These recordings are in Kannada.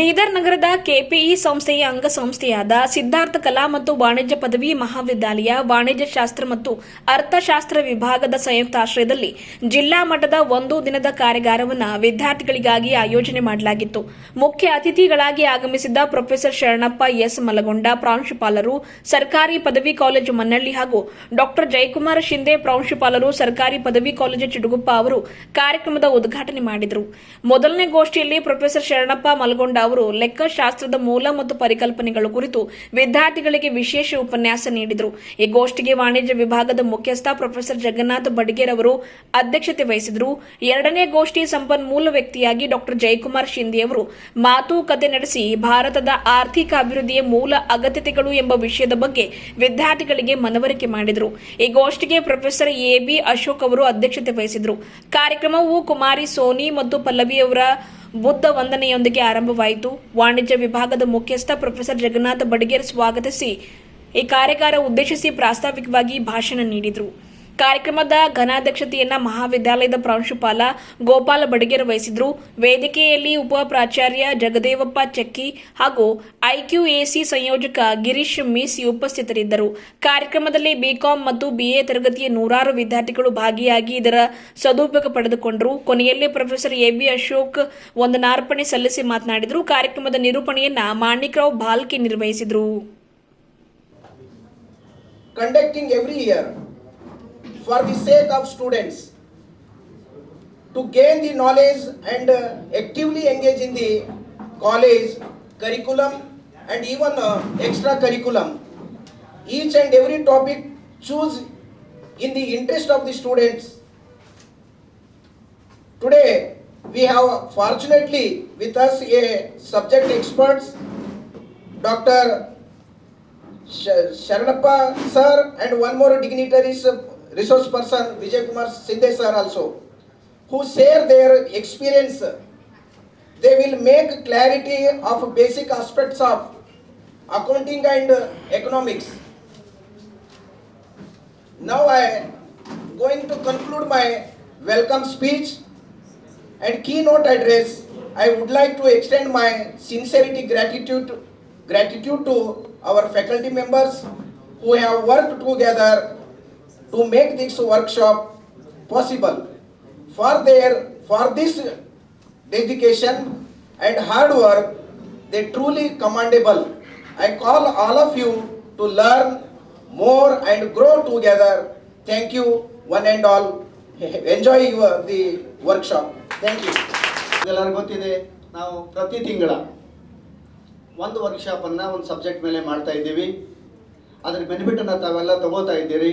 ಬೀದರ್ ನಗರದ ಕೆಪಿಇ ಸಂಸ್ಥೆಯ ಅಂಗಸಂಸ್ಥೆಯಾದ ಸಿದ್ಧಾರ್ಥ ಕಲಾ ಮತ್ತು ವಾಣಿಜ್ಯ ಪದವಿ ಮಹಾವಿದ್ಯಾಲಯ, ವಾಣಿಜ್ಯ ಶಾಸ್ತ್ರ ಮತ್ತು ಅರ್ಥಶಾಸ್ತ್ರ ವಿಭಾಗದ ಸಂಯುಕ್ತ ಆಶ್ರಯದಲ್ಲಿ ಜಿಲ್ಲಾ ಮಟ್ಟದ ಒಂದು ದಿನದ ಕಾರ್ಯಾಗಾರವನ್ನು ವಿದ್ಯಾರ್ಥಿಗಳಿಗಾಗಿ ಆಯೋಜನೆ ಮಾಡಲಾಗಿತ್ತು. ಮುಖ್ಯ ಅತಿಥಿಗಳಾಗಿ ಆಗಮಿಸಿದ್ದ ಪ್ರೊಫೆಸರ್ ಶರಣಪ್ಪ ಎಸ್. ಮಲಗೊಂಡ, ಪ್ರಾಂಶುಪಾಲರು ಸರ್ಕಾರಿ ಪದವಿ ಕಾಲೇಜು ಮನ್ನಳ್ಳಿ ಹಾಗೂ ಡಾಕ್ಟರ್ ಜಯಕುಮಾರ್ ಶಿಂದೆ ಪ್ರಾಂಶುಪಾಲರು ಸರ್ಕಾರಿ ಪದವಿ ಕಾಲೇಜು ಚಿಡುಗುಪ್ಪ ಅವರು ಕಾರ್ಯಕ್ರಮದ ಉದ್ಘಾಟನೆ ಮಾಡಿದರು. ಮೊದಲನೇ ಗೋಷ್ಠಿಯಲ್ಲಿ ಪ್ರೊಫೆಸರ್ ಶರಣಪ್ಪ ಮಲಗೊಂಡ ಅವರು ಲೆಕ್ಕಶಾಸ್ತ್ರದ ಮೂಲ ಮತ್ತು ಪರಿಕಲ್ಪನೆಗಳ ಕುರಿತು ವಿದ್ಯಾರ್ಥಿಗಳಿಗೆ ವಿಶೇಷ ಉಪನ್ಯಾಸ ನೀಡಿದರು. ಈ ಗೋಷ್ಠಿಗೆ ವಾಣಿಜ್ಯ ವಿಭಾಗದ ಮುಖ್ಯಸ್ಥ ಪ್ರೊಫೆಸರ್ ಜಗನ್ನಾಥ ಬಡ್ಗೇರ್ ಅವರು ಅಧ್ಯಕ್ಷತೆ ವಹಿಸಿದರು. ಎರಡನೇ ಗೋಷ್ಠಿ ಸಂಪನ್ಮೂಲ ವ್ಯಕ್ತಿಯಾಗಿ ಡಾಕ್ಟರ್ ಜಯಕುಮಾರ್ ಶಿಂದೆ ಅವರು ಮಾತುಕತೆ ನಡೆಸಿ ಭಾರತದ ಆರ್ಥಿಕ ಅಭಿವೃದ್ಧಿಯ ಮೂಲ ಅಗತ್ಯತೆಗಳು ಎಂಬ ವಿಷಯದ ಬಗ್ಗೆ ವಿದ್ಯಾರ್ಥಿಗಳಿಗೆ ಮನವರಿಕೆ ಮಾಡಿದರು. ಈ ಗೋಷ್ಠಿಗೆ ಪ್ರೊಫೆಸರ್ ಎಬಿ ಅಶೋಕ್ ಅವರು ಅಧ್ಯಕ್ಷತೆ ವಹಿಸಿದರು. ಕಾರ್ಯಕ್ರಮವು ಕುಮಾರಿ ಸೋನಿ ಮತ್ತು ಪಲ್ಲವಿಯವರ ಬುದ್ಧ ವಂದನೆಯೊಂದಿಗೆ ಆರಂಭವಾಯಿತು. ವಾಣಿಜ್ಯ ವಿಭಾಗದ ಮುಖ್ಯಸ್ಥ ಪ್ರೊಫೆಸರ್ ಜಗನ್ನಾಥ ಬಡಗೇರ್ ಸ್ವಾಗತಿಸಿ. ಈ ಕಾರ್ಯಾಗಾರ ಉದ್ದೇಶಿಸಿ ಪ್ರಾಸ್ತಾವಿಕವಾಗಿ ಭಾಷಣ ನೀಡಿದರು. ಕಾರ್ಯಕ್ರಮದ ಘನಾಧ್ಯಕ್ಷತೆಯನ್ನ ಮಹಾವಿದ್ಯಾಲಯದ ಪ್ರಾಂಶುಪಾಲ ಗೋಪಾಲ ಬಡಗೇರ್ ವಹಿಸಿದ್ರು. ವೇದಿಕೆಯಲ್ಲಿ ಉಪ ಪ್ರಾಚಾರ್ಯ ಜಗದೇವಪ್ಪ ಚಕ್ಕಿ ಹಾಗೂ ಐಕ್ಯೂಎಸಿ ಸಂಯೋಜಕ ಗಿರೀಶ್ ಮಿಸ್ ಉಪಸ್ಥಿತರಿದ್ದರು. ಕಾರ್ಯಕ್ರಮದಲ್ಲಿ ಬಿಕಾಂ ಮತ್ತು ಬಿಎ ತರಗತಿಯ ನೂರಾರು ವಿದ್ಯಾರ್ಥಿಗಳು ಭಾಗಿಯಾಗಿ ಇದರ ಸದುಪಯೋಗ ಪಡೆದುಕೊಂಡರು. ಕೊನೆಯಲ್ಲಿ ಪ್ರೊಫೆಸರ್ ಎಬಿ ಅಶೋಕ್ ವಂದನಾರ್ಪಣೆ ಸಲ್ಲಿಸಿ ಮಾತನಾಡಿದರು. ಕಾರ್ಯಕ್ರಮದ ನಿರೂಪಣೆಯನ್ನ ಮಾಣಿಕ್ರಾವ್ ಬಾಲ್ಕೆ ನಿರ್ವಹಿಸಿದರು. Conducting every year for the sake of students to gain the knowledge and uh, actively engage in the college curriculum and even uh, extra curriculum each and every topic choose in the interest of the students. Today we have fortunately with us a subject experts dr Sh- Sharanappa sir and one more dignitary resource person Vijay Kumar Sindhe sir also who share their experience. They will make clarity of basic aspects of accounting and economics. Now I am going to conclude my welcome speech and keynote address. I would like to extend my sincerity gratitude gratitude to our faculty members who have worked together to make this workshop possible. For their for this dedication and hard work, they truly commendable. I call all of you to learn more and grow together. Thank you, one and all. Enjoy your the workshop. Thank you. ಎಲ್ಲರಿಗೂ ಗೊತ್ತಿದೆ ನಾವು ಪ್ರತಿ ತಿಂಗಳ ಒಂದು ವರ್ಕ್ಶಾಪನ್ನು ಒಂದು ಸಬ್ಜೆಕ್ಟ್ ಮೇಲೆ ಮಾಡ್ತಾ ಇದ್ದೀವಿ ಅದ್ರ ಬೆನಿಫಿಟನ್ನು ತಾವೆಲ್ಲ ತಗೋತಾ ಇದ್ದೀರಿ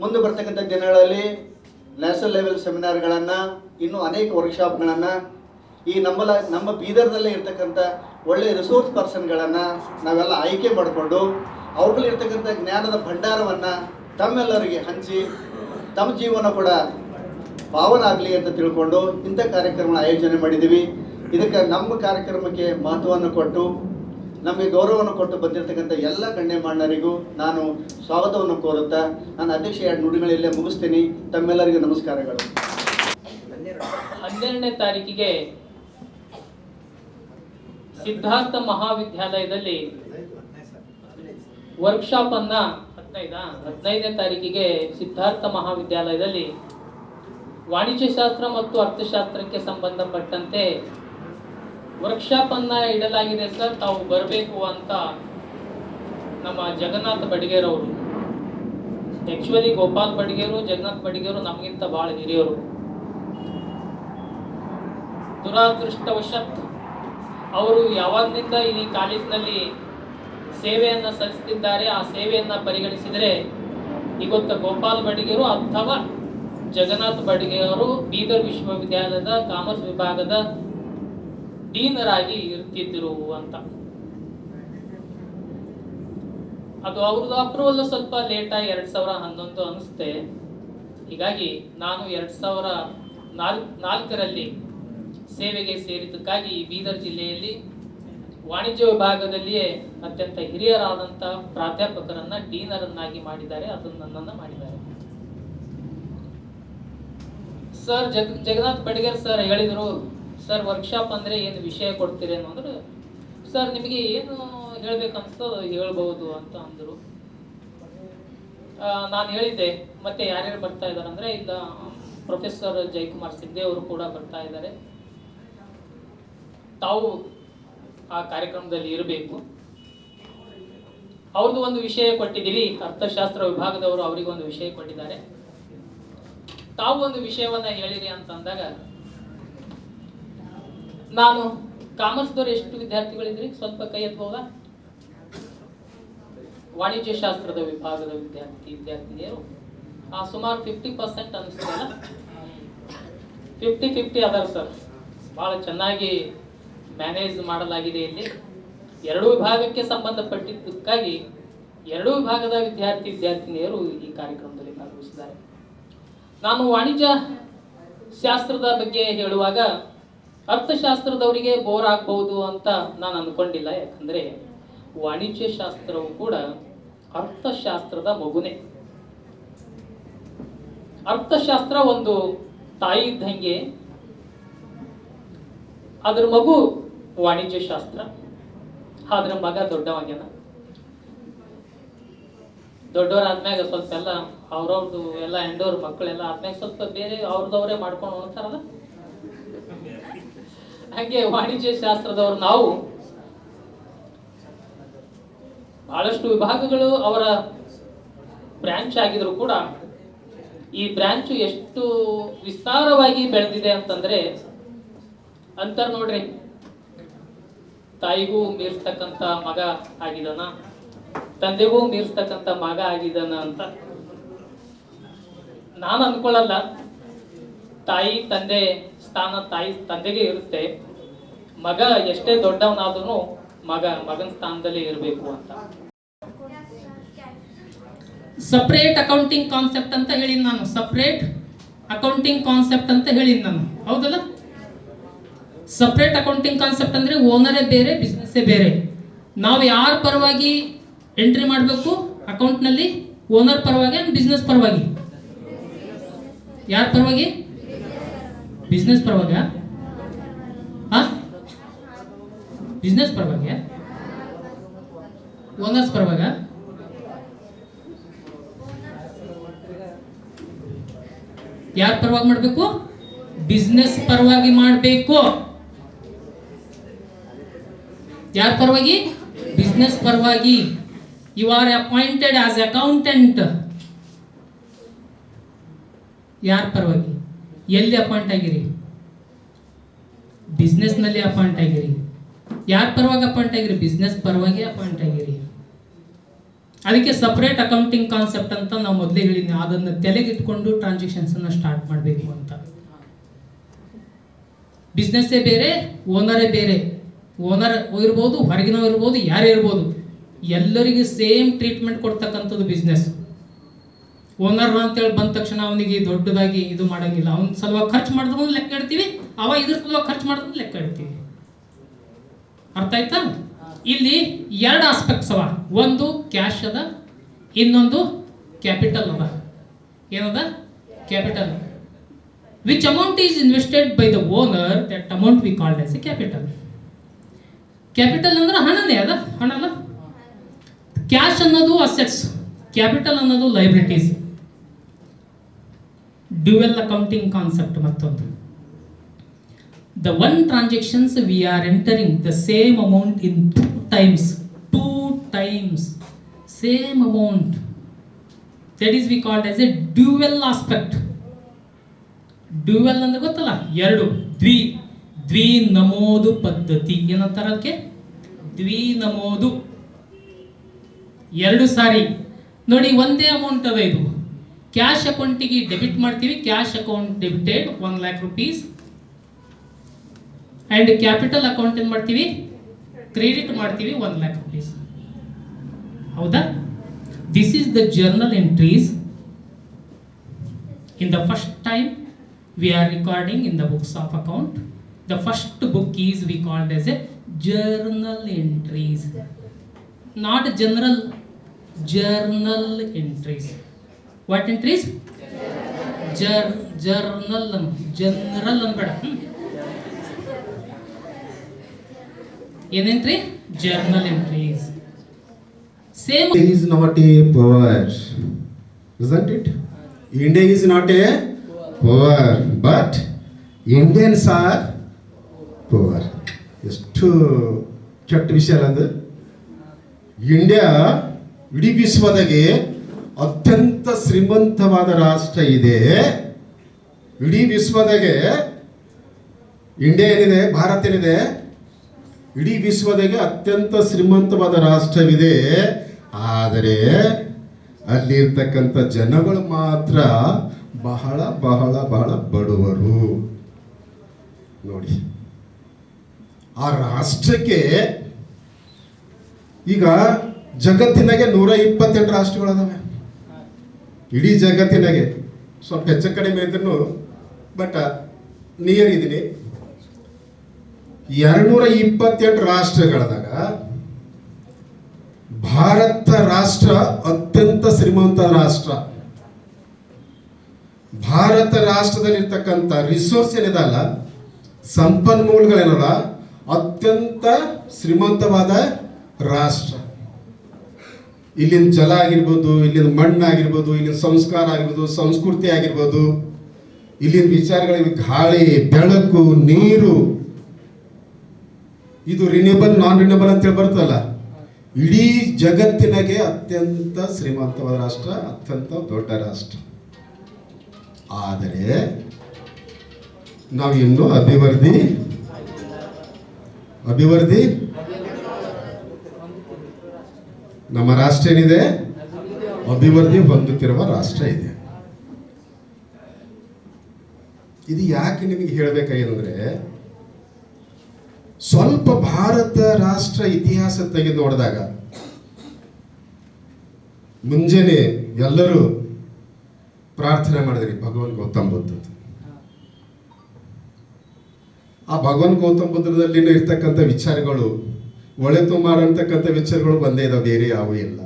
ಮುಂದೆ ಬರ್ತಕ್ಕಂಥ ದಿನಗಳಲ್ಲಿ ನ್ಯಾಷನಲ್ ಲೆವೆಲ್ ಸೆಮಿನಾರ್ಗಳನ್ನು, ಇನ್ನೂ ಅನೇಕ ವರ್ಕ್ಶಾಪ್ಗಳನ್ನು, ಈ ನಮ್ಮಲ್ಲ ನಮ್ಮ ಬೀದರ್ನಲ್ಲೇ ಇರ್ತಕ್ಕಂಥ ಒಳ್ಳೆಯ ರಿಸೋರ್ಸ್ ಪರ್ಸನ್ಗಳನ್ನು ನಾವೆಲ್ಲ ಆಯ್ಕೆ ಮಾಡಿಕೊಂಡು ಅವುಗಳಿರ್ತಕ್ಕಂಥ ಜ್ಞಾನದ ಭಂಡಾರವನ್ನು ತಮ್ಮೆಲ್ಲರಿಗೆ ಹಂಚಿ, ತಮ್ಮ ಜೀವನ ಕೂಡ ಪಾವನ ಆಗಲಿ ಅಂತ ತಿಳ್ಕೊಂಡು ಇಂಥ ಕಾರ್ಯಕ್ರಮ ಆಯೋಜನೆ ಮಾಡಿದ್ದೀವಿ. ಇದಕ್ಕೆ ನಮ್ಮ ಕಾರ್ಯಕ್ರಮಕ್ಕೆ ಮಹತ್ವವನ್ನು ಕೊಟ್ಟು ನಮಗೆ ಗೌರವವನ್ನು ಕೊಟ್ಟು ಬಂದಿರತಕ್ಕಂಥ ಎಲ್ಲ ಗಣ್ಯಮಾಣ್ಯರಿಗೂ ನಾನು ಸ್ವಾಗತವನ್ನು ಕೋರುತ್ತಾ ನಾನು ಅಧ್ಯಕ್ಷ ಎರಡು ನುಡಿಗಳಲ್ಲೇ ಮುಗಿಸ್ತೀನಿ. ತಮ್ಮೆಲ್ಲರಿಗೂ ನಮಸ್ಕಾರಗಳು. ಹನ್ನೆರಡನೇ ತಾರೀಕಿಗೆ ಸಿದ್ಧಾರ್ಥ ಮಹಾವಿದ್ಯಾಲಯದಲ್ಲಿ ವರ್ಕ್ಶಾಪ್ ಅನ್ನ ಹದಿನೈದ? ಹದಿನೈದನೇ ತಾರೀಕಿಗೆ ಸಿದ್ಧಾರ್ಥ ಮಹಾವಿದ್ಯಾಲಯದಲ್ಲಿ ವಾಣಿಜ್ಯಶಾಸ್ತ್ರ ಮತ್ತು ಅರ್ಥಶಾಸ್ತ್ರಕ್ಕೆ ಸಂಬಂಧಪಟ್ಟಂತೆ ವರ್ಕ್ಶಾಪ್ ಅನ್ನ ಇಡಲಾಗಿದೆ ಸರ್, ತಾವು ಬರಬೇಕು ಅಂತ ನಮ್ಮ ಜಗನ್ನಾಥ ಬಡಿಗೇರವರು ಆಕ್ಚುಲಿ ಗೋಪಾಲ್ ಬಡಿಗೇರು, ಜಗನ್ನಾಥ್ ಬಡಿಗೇರು ನಮಗಿಂತ ಭಾಳ ಹಿರಿಯರು. ದುರಾದೃಷ್ಟವಶತ್ ಅವರು ಯಾವಾಗಲಿಂದ ಈ ಕಾಲೇಜಿನಲ್ಲಿ ಸೇವೆಯನ್ನು ಸಲ್ಲಿಸುತ್ತಿದ್ದಾರೆ ಆ ಸೇವೆಯನ್ನು ಪರಿಗಣಿಸಿದರೆ ಇವತ್ತು ಗೋಪಾಲ್ ಬಡಿಗೇರು ಅಥವಾ ಜಗನ್ನಾಥ್ ಬಡಿಗೇರು ಬೀದರ್ ವಿಶ್ವವಿದ್ಯಾಲಯದ ಕಾಮರ್ಸ್ ವಿಭಾಗದ ಡೀನರಾಗಿ ಇರ್ತಿದ್ರು ಅಂತ ಅದು ಅವ್ರದ್ದು ಅಪ್ರೂವಲ್ ಸ್ವಲ್ಪ ಲೇಟ್ ಆಗಿ ಎರಡ್ ಸಾವಿರ ಹನ್ನೊಂದು ಅನಿಸುತ್ತೆ ಹೀಗಾಗಿ ನಾನು ಎರಡ್ ಸಾವಿರ ನಾಲ್ಕು ನಾಲ್ಕರಲ್ಲಿ ಸೇವೆಗೆ ಸೇರಿದ್ದಕ್ಕಾಗಿ ಬೀದರ್ ಜಿಲ್ಲೆಯಲ್ಲಿ ವಾಣಿಜ್ಯ ವಿಭಾಗದಲ್ಲಿಯೇ ಅತ್ಯಂತ ಹಿರಿಯರಾದಂಥ ಪ್ರಾಧ್ಯಾಪಕರನ್ನ ಡೀನರನ್ನಾಗಿ ಮಾಡಿದ್ದಾರೆ, ಅದನ್ನು ನನ್ನನ್ನು ಮಾಡಿದ್ದಾರೆ. ಸರ್ ಜಗ್, ಜಗನ್ನಾಥ್ ಬಡಿಗೇರ್ ಸರ್ ಹೇಳಿದರು ಸರ್ ವರ್ಕ್ಶಾಪ್ ಅಂದರೆ ಏನು ವಿಷಯ ಕೊಡ್ತೀರೇನು ಅಂದ್ರೆ ಸರ್ ನಿಮಗೆ ಏನು ಹೇಳ್ಬೇಕನ್ಸ್ತೋ ಹೇಳ್ಬೋದು ಅಂತ ಅಂದರು. ನಾನು ಹೇಳಿದ್ದೆ, ಮತ್ತೆ ಯಾರ್ಯಾರು ಬರ್ತಾ ಇದ್ದಾರೆ ಅಂದರೆ, ಇಲ್ಲ ಪ್ರೊಫೆಸರ್ ಜಯಕುಮಾರ್ ಸಿದ್ದೆ ಅವರು ಕೂಡ ಬರ್ತಾ ಇದ್ದಾರೆ ತಾವು ಆ ಕಾರ್ಯಕ್ರಮದಲ್ಲಿ ಇರಬೇಕು. ಅವ್ರದ್ದು ಒಂದು ವಿಷಯ ಕೊಟ್ಟಿದ್ದೀವಿ, ಅರ್ಥಶಾಸ್ತ್ರ ವಿಭಾಗದವರು ಅವರಿಗೊಂದು ವಿಷಯ ಕೊಟ್ಟಿದ್ದಾರೆ. ತಾವು ಒಂದು ವಿಷಯವನ್ನು ಹೇಳಿರಿ ಅಂತಂದಾಗ ನಾನು ಕಾಮರ್ಸ್ದವ್ರು ಎಷ್ಟು ವಿದ್ಯಾರ್ಥಿಗಳಿದ್ರಿ? ಸ್ವಲ್ಪ ಕೈ ಎತ್ಬೋದಾ ವಾಣಿಜ್ಯ ಶಾಸ್ತ್ರದ ವಿಭಾಗದ ವಿದ್ಯಾರ್ಥಿ ವಿದ್ಯಾರ್ಥಿನಿಯರು. ಆ ಸುಮಾರು ಫಿಫ್ಟಿ ಪರ್ಸೆಂಟ್ ಅನಿಸ್ತಲ್ಲ ಫಿಫ್ಟಿ ಫಿಫ್ಟಿ ಅದಾರ ಸರ್. ಭಾಳ ಚೆನ್ನಾಗಿ ಮ್ಯಾನೇಜ್ ಮಾಡಲಾಗಿದೆ ಇಲ್ಲಿ. ಎರಡೂ ವಿಭಾಗಕ್ಕೆ ಸಂಬಂಧಪಟ್ಟಿದ್ದಕ್ಕಾಗಿ ಎರಡೂ ವಿಭಾಗದ ವಿದ್ಯಾರ್ಥಿ ವಿದ್ಯಾರ್ಥಿನಿಯರು ಈ ಕಾರ್ಯಕ್ರಮದಲ್ಲಿ ಭಾಗವಹಿಸಿದ್ದಾರೆ. ನಾನು ವಾಣಿಜ್ಯ ಶಾಸ್ತ್ರದ ಬಗ್ಗೆ ಹೇಳುವಾಗ ಅರ್ಥಶಾಸ್ತ್ರದವರಿಗೆ ಬೋರ್ ಆಗ್ಬಹುದು ಅಂತ ನಾನು ಅಂದ್ಕೊಂಡಿಲ್ಲ ಯಾಕಂದ್ರೆ ವಾಣಿಜ್ಯ ಶಾಸ್ತ್ರವು ಕೂಡ ಅರ್ಥಶಾಸ್ತ್ರದ ಮಗುನೇ. ಅರ್ಥಶಾಸ್ತ್ರ ಒಂದು ತಾಯಿ ಇದ್ದಂಗೆ, ಅದ್ರ ಮಗು ವಾಣಿಜ್ಯ ಶಾಸ್ತ್ರ, ಆದ್ರ ಮಗ ದೊಡ್ಡವಾಗ್ಯನ ದೊಡ್ಡವರಾದ್ಮ್ಯಾಗ ಸ್ವಲ್ಪ ಎಲ್ಲ ಅವ್ರವ್ರದ್ದು ಎಲ್ಲ ಹೆಂಡವ್ರ ಮಕ್ಕಳೆಲ್ಲ ಆದ್ಮ್ಯಾಗ ಸ್ವಲ್ಪ ಬೇರೆ ಅವ್ರದವರೇ ಮಾಡ್ಕೊಂಡು ಹೋಗ್ತಾರಲ್ಲ? ಹಾಗೆ ವಾಣಿಜ್ಯ ಶಾಸ್ತ್ರದವರು ನಾವು ಬಹಳಷ್ಟು ವಿಭಾಗಗಳು ಅವರ ಬ್ರಾಂಚ್ ಆಗಿದ್ರು ಕೂಡ ಈ ಬ್ರಾಂಚು ಎಷ್ಟು ವಿಸ್ತಾರವಾಗಿ ಬೆಳೆದಿದೆ ಅಂತಂದ್ರೆ ಅಂತರ್ ನೋಡ್ರಿ. ತಾಯಿಗೂ ಮೀರಿಸ್ತಕ್ಕಂಥ ಮಗ ಆಗಿದನ ತಂದೆಗೂ ಮೀರಿಸ್ತಕ್ಕಂಥ ಮಗ ಆಗಿದನ ಅಂತ. ನಾನು ಅನ್ಕೊಳ್ಳಲ್ಲ. ತಾಯಿ ತಂದೆ ಸ್ಥಾನ ತಾಯಿ ತಂದೆಗೆ ಇರುತ್ತೆ. ಮಗ ಎಷ್ಟೇ ದೊಡ್ಡವನಾದ್ರೂ ಮಗ, ಮಗನ ಸ್ಥಾನದಲ್ಲೇ ಇರಬೇಕು ಅಂತ. ಸಪ್ರೇಟ್ ಅಕೌಂಟಿಂಗ್ ಕಾನ್ಸೆಪ್ಟ್ ಅಂತ ಹೇಳಿದ್ ನಾನು. ಸಪ್ರೇಟ್ ಅಕೌಂಟಿಂಗ್ ಕಾನ್ಸೆಪ್ಟ್ ಅಂತ ಹೇಳಿದ್ ನಾನು. ಹೌದಲ್ಲ? ಸಪ್ರೇಟ್ ಅಕೌಂಟಿಂಗ್ ಕಾನ್ಸೆಪ್ಟ್ ಅಂದ್ರೆ ಓನರೇ ಬೇರೆ ಬಿಸ್ನೆಸ್ಸೇ ಬೇರೆ. ನಾವು ಯಾರ ಪರವಾಗಿ ಎಂಟ್ರಿ ಮಾಡಬೇಕು? ಅಕೌಂಟ್ನಲ್ಲಿ ಓನರ್ ಪರವಾಗಿ ಬಿಸ್ನೆಸ್ ಪರವಾಗಿ? ಯಾರ ಪರವಾಗಿ? ಬಿಸ್ನೆಸ್ ಪರವಾಗಿ? ಬಿಸ್ನೆಸ್ ಪರವಾಗಿ? ಓನರ್ಸ್ ಪರವಾಗ? ಯಾರ ಪರವಾಗಿ ಮಾಡಬೇಕು? ಬಿಸ್ನೆಸ್ ಪರವಾಗಿ ಮಾಡಬೇಕು. ಯಾರ ಪರವಾಗಿ? ಬಿಸ್ನೆಸ್ ಪರವಾಗಿ. You are appointed as accountant ಯಾರ ಪರವಾಗಿ? ಎಲ್ಲಿ ಅಪಾಯಿಂಟ್ ಆಗಿರಿ? ಬಿಸ್ನೆಸ್ನಲ್ಲಿ ಅಪಾಯಿಂಟ್ ಆಗಿರಿ. ಯಾರ ಪರವಾಗಿ ಅಪಾಯಿಂಟ್ ಆಗಿರಿ? ಬಿಸ್ನೆಸ್ ಪರವಾಗಿ ಅಪಾಯಿಂಟ್ ಆಗಿರಿ. ಅದಕ್ಕೆ ಸಪ್ರೇಟ್ ಅಕೌಂಟಿಂಗ್ ಕಾನ್ಸೆಪ್ಟ್ ಅಂತ ನಾವು ಮೊದಲೇ ಹೇಳಿದ್ವಿ ಅದನ್ನು ತಲೆಗಿಟ್ಕೊಂಡು ಟ್ರಾನ್ಸಾಕ್ಷನ್ಸ್ ಅನ್ನ ಸ್ಟಾರ್ಟ್ ಮಾಡಬೇಕು ಅಂತ. ಬಿಸ್ನೆಸ್ಸೇ ಬೇರೆ ಓನರೇ ಬೇರೆ. ಓನರ್ ಇರ್ಬೋದು ಹೊರಗಿನವ್ ಇರ್ಬೋದು, ಯಾರೇ ಇರ್ಬೋದು. ಎಲ್ಲರಿಗೂ ಸೇಮ್ ಟ್ರೀಟ್ಮೆಂಟ್ ಕೊಡ್ತಕ್ಕಂಥದ್ದು ಬಿಸ್ನೆಸ್ ಓನರ್ ಅಂತೇಳಿ ಬಂದ ತಕ್ಷಣ ಅವನಿಗೆ ದೊಡ್ಡದಾಗಿ ಇದು ಮಾಡಂಗಿಲ್ಲ. ಅವ್ನ ಸಲುವಾಗಿ ಖರ್ಚು ಮಾಡಿದ್ರು ಲೆಕ್ಕ ಇಡ್ತೀವಿ, ಅವ ಇದ್ರ ಸಲುವಾಗಿ ಖರ್ಚು ಮಾಡಿದ್ರು ಲೆಕ್ಕ ಇಡ್ತೀವಿ. ಅರ್ಥ ಆಯ್ತಾ? ಇಲ್ಲಿ ಎರಡು ಆಸ್ಪೆಕ್ಟ್ಸ್ ಅವ. ಒಂದು ಕ್ಯಾಶ್ ಅದ, ಇನ್ನೊಂದು ಕ್ಯಾಪಿಟಲ್ ಅದ. ಏನದ? Capital which amount is invested by the owner that amount we called as a capital capital ಅಂದ್ರೆ ಹಣನೇ ಅದ, ಹಣ ಅಲ್ಲ? ಕ್ಯಾಶ್ ಅನ್ನೋದು ಅಸೆಟ್ಸ್ ಕ್ಯಾಪಿಟಲ್ ಅನ್ನೋದು ಲೈಬ್ರಿಟೀಸ್ ಡ್ಯೂವೆಲ್ ಅಕೌಂಟಿಂಗ್ ಕಾನ್ಸೆಪ್ಟ್ ಮತ್ತೊಂದು. The one transactions we are entering the same amount in two times two times same amount that is we called as a dual aspect dual ಅಂದ್ರೆ ಗೊತ್ತಲ್ಲ? ಎರಡು, ದ್ವಿ ದ್ವಿ ನಮೋದು ಪದ್ಧತಿ. ಏನಂತಾರ ಅದಕ್ಕೆ? ದ್ವಿ ನಮೋದು. ಎರಡು ಸಾರಿ. ನೋಡಿ, ಒಂದೇ ಅಮೌಂಟ್ ಅದ ಇದು. ಕ್ಯಾಶ್ ಅಕೌಂಟಿಗೆ ಡೆಬಿಟ್ ಮಾಡ್ತೀವಿ. Cash account debited one lakh rupees. And capital account ಏನು ಮಾಡ್ತೀವಿ? ಕ್ರೆಡಿಟ್ ಮಾಡ್ತೀವಿ ಒನ್ ಲ್ಯಾಕ್ ರುಪೀಸ್. ಹೌದಾ? This is the journal entries in the first time we are recording in the books of account the first book is we called as a journal entries not general journal entries what entries ಜರ್ journal general ಅನ್ಬೇಡ ಏನೇನ್ರಿ journal entries same is not a power, isn't it? India is not a power, but Indians are poor. ಎಷ್ಟು ಕೆಟ್ಟ ವಿಷಯ ಅಲ್ಲ ಇಂಡಿಯಾ ಇಡೀ ವಿಶ್ವದಾಗೆ ಅತ್ಯಂತ ಶ್ರೀಮಂತವಾದ ರಾಷ್ಟ್ರ ಇದೆ. ಇಡೀ ವಿಶ್ವದಾಗೆ ಇಂಡಿಯಾ ಏನಿದೆ ಭಾರತ ಏನಿದೆ ಇಡೀ ವಿಶ್ವದಾಗೆ ಅತ್ಯಂತ ಶ್ರೀಮಂತವಾದ ರಾಷ್ಟ್ರವಿದೆ. ಆದರೆ ಅಲ್ಲಿರ್ತಕ್ಕಂಥ ಜನಗಳು ಮಾತ್ರ ಬಹಳ ಬಹಳ ಬಹಳ ಬಡವರು. ನೋಡಿ, ಆ ರಾಷ್ಟ್ರಕ್ಕೆ ಈಗ ಜಗತ್ತಿನಾಗೆ ನೂರ ಇಪ್ಪತ್ತೆಂಟು ರಾಷ್ಟ್ರಗಳದಾವೆ. ಇಡೀ ಜಗತ್ತಿನಾಗೆ ಸ್ವಲ್ಪ ಹೆಚ್ಚು ಕಡಿಮೆ ಇದ್ರೂ ಬಟ್ ನಿಯರ್ ಇದೀನಿ ಎರಡ್ನೂರ ಇಪ್ಪತ್ತೆಂಟು ರಾಷ್ಟ್ರಗಳದಾಗ ಭಾರತ ರಾಷ್ಟ್ರ ಅತ್ಯಂತ ಶ್ರೀಮಂತ ರಾಷ್ಟ್ರ. ಭಾರತ ರಾಷ್ಟ್ರದಲ್ಲಿರ್ತಕ್ಕಂಥ ರಿಸೋರ್ಸ್ ಏನಿದಲ್ಲ ಸಂಪನ್ಮೂಲಗಳೇನಲ್ಲ ಅತ್ಯಂತ ಶ್ರೀಮಂತವಾದ ರಾಷ್ಟ್ರ. ಇಲ್ಲಿನ ಜಲ ಆಗಿರ್ಬೋದು, ಇಲ್ಲಿನ ಮಣ್ಣು ಆಗಿರ್ಬೋದು, ಇಲ್ಲಿನ ಸಂಸ್ಕಾರ ಆಗಿರ್ಬೋದು, ಸಂಸ್ಕೃತಿ ಆಗಿರ್ಬೋದು, ಇಲ್ಲಿನ ವಿಚಾರಗಳಿವೆ ಗಾಳಿ, ಬೆಳಕು, ನೀರು, ಇದು ರಿನ್ಯೂಬಲ್ ನಾನ್ ರಿನ್ಯೂಬಲ್ ಅಂತೇಳಿ ಬರ್ತಲ್ಲ ಇಡೀ ಜಗತ್ತಿನಾಗೆ ಅತ್ಯಂತ ಶ್ರೀಮಂತವಾದ ರಾಷ್ಟ್ರ, ಅತ್ಯಂತ ದೊಡ್ಡ ರಾಷ್ಟ್ರ. ಆದರೆ ನಾವು ಇನ್ನೂ ಅಭಿವೃದ್ಧಿ ಅಭಿವೃದ್ಧಿ ನಮ್ಮ ರಾಷ್ಟ್ರ ಏನಿದೆ? ಅಭಿವೃದ್ಧಿ ಹೊಂದುತ್ತಿರುವ ರಾಷ್ಟ್ರ ಇದೆ. ಇದು ಯಾಕೆ ನಿಮಗೆ ಹೇಳಬೇಕಾಗಿದ್ರೆ ಸ್ವಲ್ಪ ಭಾರತ ರಾಷ್ಟ್ರ ಇತಿಹಾಸ ತೆಗೆದು ನೋಡಿದಾಗ, ಮುಂಜಾನೆ ಎಲ್ಲರೂ ಪ್ರಾರ್ಥನೆ ಮಾಡಿದ್ರಿ, ಭಗವಾನ್ ಗೌತಮ್ ಬುದ್ಧದ್ದು ಆ ಭಗವಾನ್ ಗೌತಮ್ ಬುದ್ಧದಲ್ಲಿ ಇರ್ತಕ್ಕಂಥ ವಿಚಾರಗಳು ಒಳೆತು ಮಾಡತಕ್ಕಂಥ ವಿಚಾರಗಳು ಬಂದೇ ಇದಾವೆ, ಬೇರೆ ಯಾವೂ ಇಲ್ಲ.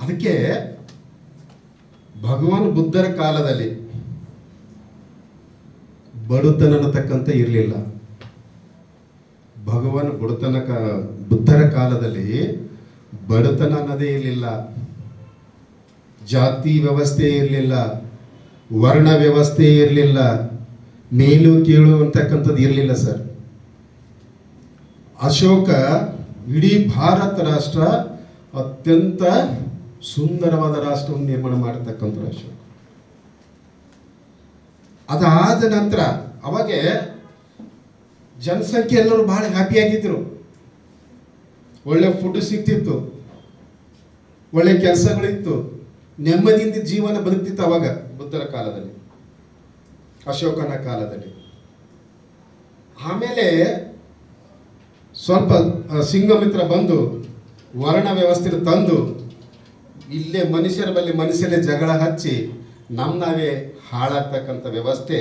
ಅದಕ್ಕೆ ಭಗವಾನ್ ಬುದ್ಧರ ಕಾಲದಲ್ಲಿ ಬಡತನ ಅನ್ನತಕ್ಕಂಥ ಇರಲಿಲ್ಲ. ಭಗವಾನ್ ಬಡತನ ಬುದ್ಧರ ಕಾಲದಲ್ಲಿ ಬಡತನ ಅನ್ನೋದೇ ಇರಲಿಲ್ಲ. ಜಾತಿ ವ್ಯವಸ್ಥೆ ಇರಲಿಲ್ಲ. ವರ್ಣ ವ್ಯವಸ್ಥೆ ಇರಲಿಲ್ಲ. ಮೇಲು, ಕೀಳು ಅಂತಕ್ಕಂಥದ್ದು ಇರಲಿಲ್ಲ ಸರ್. ಅಶೋಕ ಇಡೀ ಭಾರತ ರಾಷ್ಟ್ರ ಅತ್ಯಂತ ಸುಂದರವಾದ ರಾಷ್ಟ್ರವನ್ನು ನಿರ್ಮಾಣ ಮಾಡತಕ್ಕಂಥ ಅಶೋಕ. ಅದಾದ ನಂತರ ಅವಾಗೆ ಜನಸಂಖ್ಯೆ ಎಲ್ಲರೂ ಬಹಳ ಹ್ಯಾಪಿಯಾಗಿದ್ರು ಒಳ್ಳೆ ಫುಡ್ ಸಿಗ್ತಿತ್ತು. ಒಳ್ಳೆ ಕೆಲಸಗಳಿತ್ತು. ನೆಮ್ಮದಿಯಿಂದ ಜೀವನ ಬದುಕ್ತಿತ್ತು ಅವಾಗ ಬುದ್ಧರ ಕಾಲದಲ್ಲಿ. ಅಶೋಕನ ಕಾಲದಲ್ಲಿ. ಆಮೇಲೆ ಸ್ವಲ್ಪ ಸಿಂಗಮಿತ್ರ ಬಂದು ವರ್ಣ ವ್ಯವಸ್ಥೆ ತಂದು ಇಲ್ಲೇ ಮನುಷ್ಯರ ಬಳಿ ಮನುಷ್ಯರೇ ಜಗಳ ಹಚ್ಚಿ ನಮ್ಮ ನಾವೇ ಹಾಳಾಗ್ತಕ್ಕಂಥ ವ್ಯವಸ್ಥೆ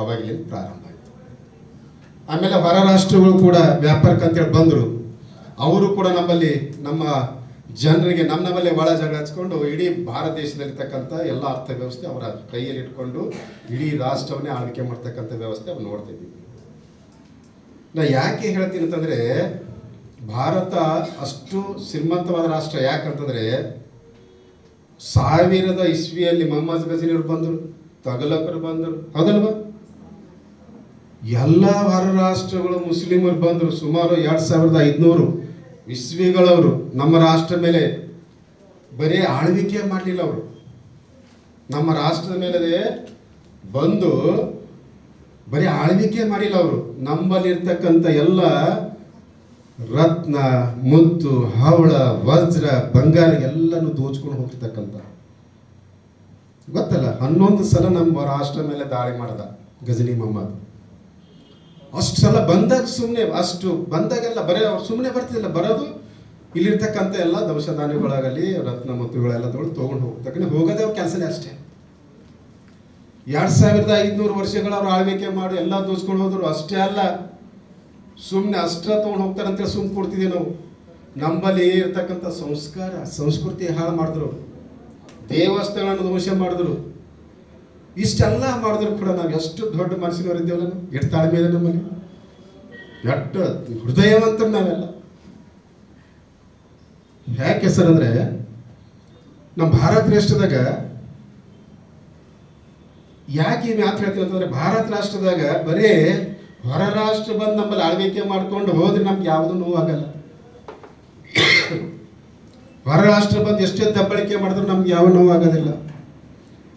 ಅವಾಗಲಿಂದ ಪ್ರಾರಂಭ ಆಯಿತು. ಆಮೇಲೆ ಹೊರ ರಾಷ್ಟ್ರಗಳು ಕೂಡ ವ್ಯಾಪಾರಕ್ಕೆ ಅಂತೇಳಿ ಬಂದರು. ಅವರು ಕೂಡ ನಮ್ಮಲ್ಲಿ ನಮ್ಮ ಜನರಿಗೆ ನಮ್ಮ ನಮ್ಮಲ್ಲಿ ಒಳ ಜಗಳ ಹಚ್ಕೊಂಡು ಇಡೀ ಭಾರತ ದೇಶದಲ್ಲಿರ್ತಕ್ಕಂಥ ಎಲ್ಲ ಅರ್ಥವ್ಯವಸ್ಥೆ ಅವರ ಕೈಯಲ್ಲಿ ಇಟ್ಕೊಂಡು ಇಡೀ ರಾಷ್ಟ್ರವನ್ನೇ ಆಳ್ವಿಕೆ ಮಾಡ್ತಕ್ಕಂಥ ವ್ಯವಸ್ಥೆ ಅವ್ರು ನೋಡ್ತಾ ಇದ್ದೀವಿ. ನಾ ಯಾಕೆ ಹೇಳ್ತೀನಿ ಅಂತಂದರೆ, ಭಾರತ ಅಷ್ಟು ಶ್ರೀಮಂತವಾದ ರಾಷ್ಟ್ರ. ಯಾಕಂತಂದರೆ ಸಾವಿರದ ಇಸ್ವಿಯಲ್ಲಿ ಮೊಹಮ್ಮದ್ ಗಜನಿಯವರು ಬಂದರು, ತಗಲಕರು ಬಂದರು. ಹೌದಲ್ವಾ? ಎಲ್ಲ ಹೊರ ರಾಷ್ಟ್ರಗಳು ಮುಸ್ಲಿಮರು ಬಂದರು, ಸುಮಾರು ಎರಡು ಸಾವಿರದ ಐದುನೂರು. ಇಸ್ವಿಗಳವರು ನಮ್ಮ ರಾಷ್ಟ್ರ ಮೇಲೆ ಬರೀ ಆಳ್ವಿಕೆ ಮಾಡಲಿಲ್ಲ ಅವರು. ನಮ್ಮ ರಾಷ್ಟ್ರದ ಮೇಲೆ ಬಂದು ಬರೀ ಆಳ್ವಿಕೆ ಮಾಡಿಲ್ಲ ಅವರು. ನಮ್ಮಲ್ಲಿರ್ತಕ್ಕಂಥ ಎಲ್ಲ ರತ್ನ, ಮುತ್ತು, ಹವಳ, ವಜ್ರ, ಬಂಗಾರ ಎಲ್ಲನೂ ದೋಚ್ಕೊಂಡು ಹೋಗಿರ್ತಕ್ಕಂಥ ಗೊತ್ತಲ್ಲ, ಹನ್ನೊಂದು ಸಲ ನಮ್ಮ ರಾಷ್ಟ್ರ ಮೇಲೆ ದಾಳಿ ಮಾಡ್ದ ಗಜನಿ ಮೊಹಮ್ಮದ್. ಅಷ್ಟು ಸಲ ಬಂದಾಗ ಸುಮ್ಮನೆ ಅಷ್ಟು ಬಂದಾಗೆಲ್ಲ ಬರೀ ಸುಮ್ಮನೆ ಬರ್ತಿದ್ದಿಲ್ಲ, ಬರೋದು ಇಲ್ಲಿರ್ತಕ್ಕಂಥ ಎಲ್ಲ ದವಸ ಧಾನ್ಯಗಳಾಗಲಿ, ರತ್ನ ಮುತ್ತುಗಳೆಲ್ಲ ತಗೊಂಡು ತೊಗೊಂಡು ಹೋಗ್ತಕ್ಕಂಥ, ಹೋಗೋದೇ ಕೆಲಸನೇ ಅಷ್ಟೇ. ಎರಡ್ ಸಾವಿರದ ಐದುನೂರು ವರ್ಷಗಳ ಅವ್ರು ಆಳ್ವಿಕೆ ಮಾಡಿ ಎಲ್ಲ ದೋಸ್ಕೊಂಡು ಹೋದರು, ಅಷ್ಟೇ ಅಲ್ಲ ಸುಮ್ಮನೆ ಅಷ್ಟ ತೊಗೊಂಡು ಹೋಗ್ತಾರೆ ಅಂತೇಳಿ ಸುಮ್ಮನೆ ಕೊಡ್ತಿದ್ದೀವಿ ನಾವು. ನಮ್ಮಲ್ಲಿ ಇರ್ತಕ್ಕಂಥ ಸಂಸ್ಕಾರ, ಸಂಸ್ಕೃತಿ ಹಾಳು ಮಾಡಿದ್ರು ದೇವಸ್ಥಾನಗಳನ್ನು ಧ್ವಂಸ ಮಾಡಿದ್ರು. ಇಷ್ಟೆಲ್ಲ ಮಾಡಿದ್ರು ಕೂಡ ನಾವು ಎಷ್ಟು ದೊಡ್ಡ ಮನಸ್ಸಿನವರಿದ್ದೇವಲ್ಲ ನಾವು. ಎಷ್ಟು ತಾಳ್ಮೆ ಇದೆ ನಮ್ಮಲ್ಲಿ. ಎಷ್ಟು ಹೃದಯವಂತರು ನಾವೆಲ್ಲ. ಯಾಕೆ ಸರ್ ಅಂದರೆ, ನಮ್ಮ ಭಾರತ ರಾಷ್ಟ್ರದಾಗ ಯಾಕೆ ಈ ಮಾತು ಹೇಳ್ತೀವಿ ಅಂತಂದ್ರೆ ಭಾರತ ರಾಷ್ಟ್ರದಾಗ ಬರೀ ಹೊರ ರಾಷ್ಟ್ರ ಬಂದು ನಮ್ಮಲ್ಲಿ ಆಳ್ವಿಕೆ ಮಾಡ್ಕೊಂಡು ಹೋದ್ರೆ ನಮ್ಗೆ ಯಾವುದೂ ನೋವಾಗಲ್ಲ. ಹೊರ ರಾಷ್ಟ್ರ ಬಂದು ಎಷ್ಟೇ ದಬ್ಬಳಿಕೆ ಮಾಡಿದ್ರು ನಮ್ಗೆ ಯಾವ ನೋವಾಗೋದಿಲ್ಲ.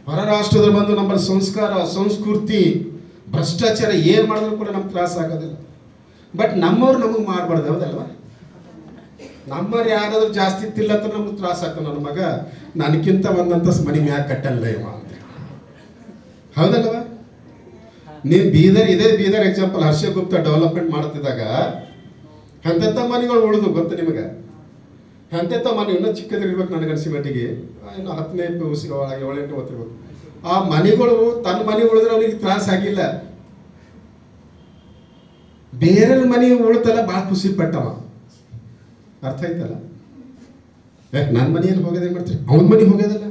ಹೊರ ರಾಷ್ಟ್ರದಲ್ಲಿ ಬಂದು ನಮ್ಮಲ್ಲಿ ಸಂಸ್ಕಾರ, ಸಂಸ್ಕೃತಿ, ಭ್ರಷ್ಟಾಚಾರ ಏನು ಮಾಡಿದ್ರು ಕೂಡ ನಮ್ಗೆ ತ್ರಾಸ ಆಗೋದಿಲ್ಲ. ಬಟ್ ನಮ್ಮವ್ರು ನಮಗೆ ಮಾಡಬಾರ್ದು, ಹೌದಲ್ವಾ? ನಮ್ಮವ್ರು ಯಾರಾದ್ರೂ ಜಾಸ್ತಿ ತಿಲ್ಲ ನಮ್ಗೆ ತ್ರಾಸ ಆಗ್ತದೆ ನನ್ನ ಮಗ. ನನಗಿಂತ ಒಂದಂತ ಮನೆ ಮ್ಯಾಗ ಕಟ್ಟಲ್ಲ ಇವ. ಹೌದಲ್ವಾ ನೀವು ಬೀದರ್, ಇದೇ ಬೀದರ್ ಎಕ್ಸಾಂಪಲ್ ಹರ್ಷ ಗುಪ್ತ ಡೆವಲಪ್ಮೆಂಟ್ ಮಾಡ್ತಿದ್ದಾಗ ಎಂತೆಂಥ ಮನೆಗಳು ಉಳಿದು ಗೊತ್ತು ನಿಮಗೆ? ಎಂತೆಂಥ ಮನೆ ಇನ್ನೂ ಚಿಕ್ಕದಿರ್ಬೇಕು ನನಗೆ ಅನಿಸಿ ಮಟ್ಟಿಗೆ. ಇನ್ನು ಹತ್ತನೇ ಪಿ ಯು ಸಿ ಏಳೆಂಟು ಗೊತ್ತಿರ್ಬೇಕು ಆ ಮನೆಗಳು ತನ್ನ ಮನೆ ಉಳಿದ್ರೆ ಅವನಿಗೆ ತ್ರಾಸ ಆಗಿಲ್ಲ. ಬೇರೆ ಮನೆ ಉಳಿತಲ್ಲ ಭಾಳ ಖುಷಿ ಪಟ್ಟವ. ಅರ್ಥ ಆಯ್ತಲ್ಲ? ನನ್ನ ಮನೆಯಲ್ಲಿ ಹೋಗೋದೇನ್ ಹೋಗೋದು ಮಾಡ್ತೀರಿ? ಅವನ ಮನೆ ಹೋಗೋದಲ್ಲ?